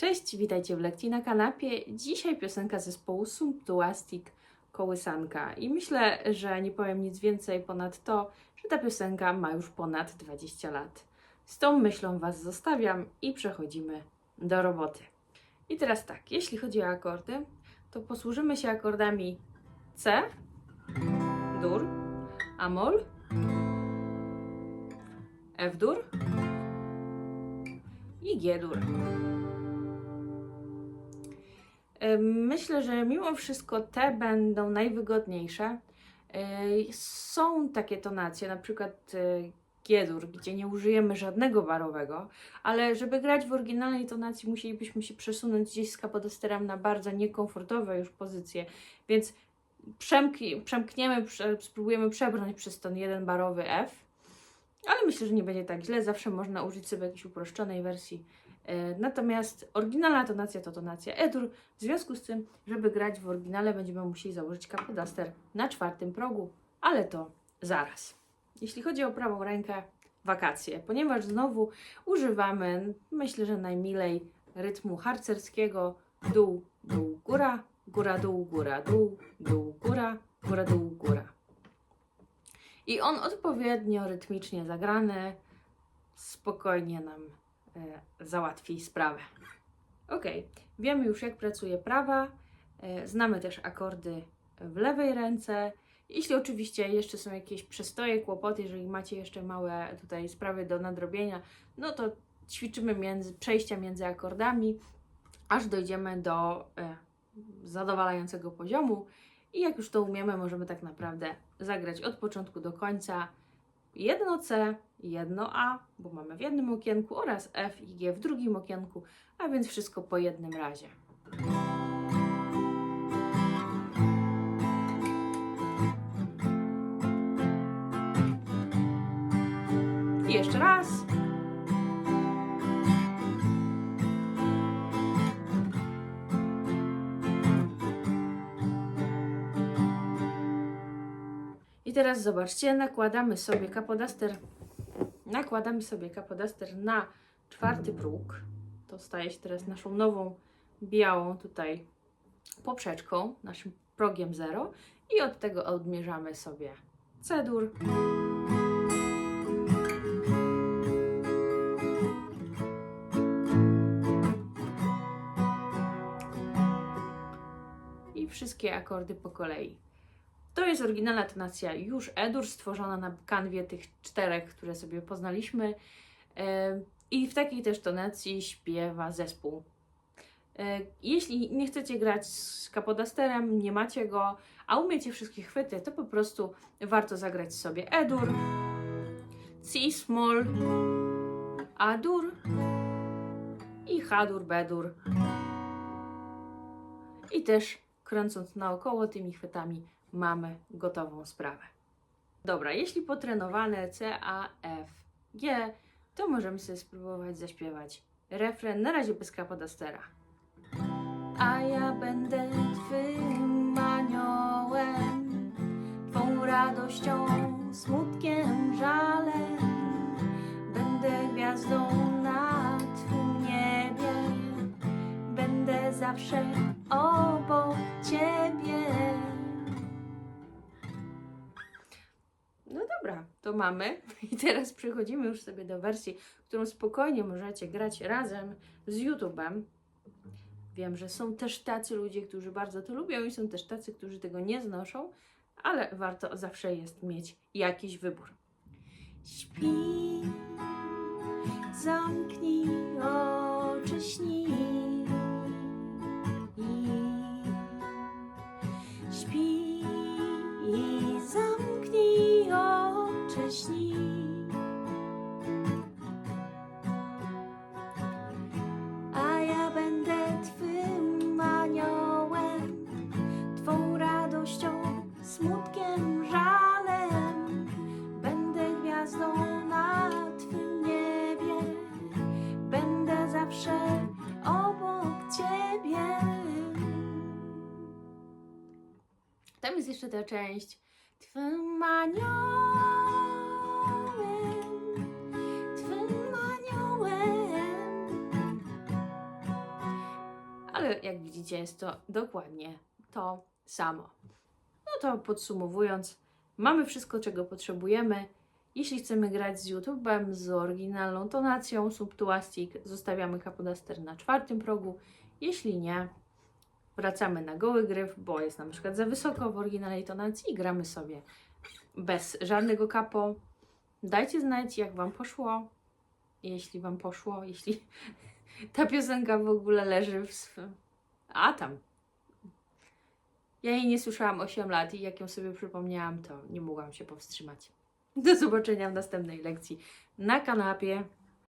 Cześć, witajcie w lekcji na kanapie. Dzisiaj piosenka zespołu Sumptuastic Kołysanka. I myślę, że nie powiem nic więcej ponad to, że ta piosenka ma już ponad 20 lat. Z tą myślą Was zostawiam i przechodzimy do roboty. I teraz tak, jeśli chodzi o akordy, to posłużymy się akordami C, dur, Amol, F-dur i G-dur. Ym, Myślę, że mimo wszystko te będą najwygodniejsze. Są takie tonacje, na przykład yy, G-dur, gdzie nie użyjemy żadnego barowego, ale żeby grać w oryginalnej tonacji musielibyśmy się przesunąć gdzieś z kapodesterem na bardzo niekomfortowe już pozycje, więc przemkniemy, prze, spróbujemy przebrnąć przez ten jeden barowy F, ale myślę, że nie będzie tak źle, zawsze można użyć sobie jakiejś uproszczonej wersji. Yy, Natomiast oryginalna tonacja to tonacja E-dur, w związku z tym, żeby grać w oryginale, będziemy musieli założyć kapodaster na czwartym progu, ale to zaraz. Jeśli chodzi o prawą rękę, wakacje, ponieważ znowu używamy, myślę, że najmilej rytmu harcerskiego dół, dół, góra, góra, dół, góra, dół, dół, góra, góra, dół, góra. I on odpowiednio rytmicznie zagrany spokojnie nam e, załatwi sprawę. Ok, wiemy już jak pracuje prawa, e, znamy też akordy w lewej ręce. Jeśli oczywiście jeszcze są jakieś przestoje, kłopoty, jeżeli macie jeszcze małe tutaj sprawy do nadrobienia, no to ćwiczymy między, przejścia między akordami, aż dojdziemy do e, zadowalającego poziomu. I jak już to umiemy, możemy tak naprawdę zagrać od początku do końca jedno C, jedno A, bo mamy w jednym okienku, oraz F i G w drugim okienku, a więc wszystko po jednym razie. Jeszcze raz. I teraz zobaczcie, nakładamy sobie kapodaster, nakładamy sobie kapodaster na czwarty próg. To staje się teraz naszą nową białą tutaj poprzeczką, naszym progiem 0 i od tego odmierzamy sobie C-dur. I wszystkie akordy po kolei. To jest oryginalna tonacja już E-dur, stworzona na kanwie tych czterech, które sobie poznaliśmy. I w takiej też tonacji śpiewa zespół. Jeśli nie chcecie grać z kapodasterem, nie macie go, a umiecie wszystkie chwyty, to po prostu warto zagrać sobie E-dur, C-small, A-dur i H-dur, B-dur. I też kręcąc naokoło tymi chwytami mamy gotową sprawę. Dobra, jeśli potrenowane C, A, F, G, to możemy sobie spróbować zaśpiewać refren, na razie bez kapodastera. A ja będę Twym aniołem, Twą radością, smutkiem, żalem. Będę gwiazdą na Twym niebie, będę zawsze obok Ciebie. Dobra, to mamy. I teraz przechodzimy już sobie do wersji, którą spokojnie możecie grać razem z YouTube'em. Wiem, że są też tacy ludzie, którzy bardzo to lubią i są też tacy, którzy tego nie znoszą, ale warto zawsze jest mieć jakiś wybór. Śpi, zamknij oczy, śni. Tam jest jeszcze ta część. Twym aniołem, Twym aniołem. ale jak widzicie, jest to dokładnie to samo. No to podsumowując, mamy wszystko, czego potrzebujemy. Jeśli chcemy grać z YouTube'em, z oryginalną tonacją, subtuastik, zostawiamy kapodaster na czwartym progu. Jeśli nie, wracamy na goły gryf, bo jest na przykład za wysoko w oryginalnej tonacji i gramy sobie bez żadnego kapo. Dajcie znać, jak Wam poszło. Jeśli Wam poszło, jeśli ta piosenka w ogóle leży w swym... A tam. Ja jej nie słyszałam 8 lat i jak ją sobie przypomniałam, to nie mogłam się powstrzymać. Do zobaczenia w następnej lekcji na kanapie.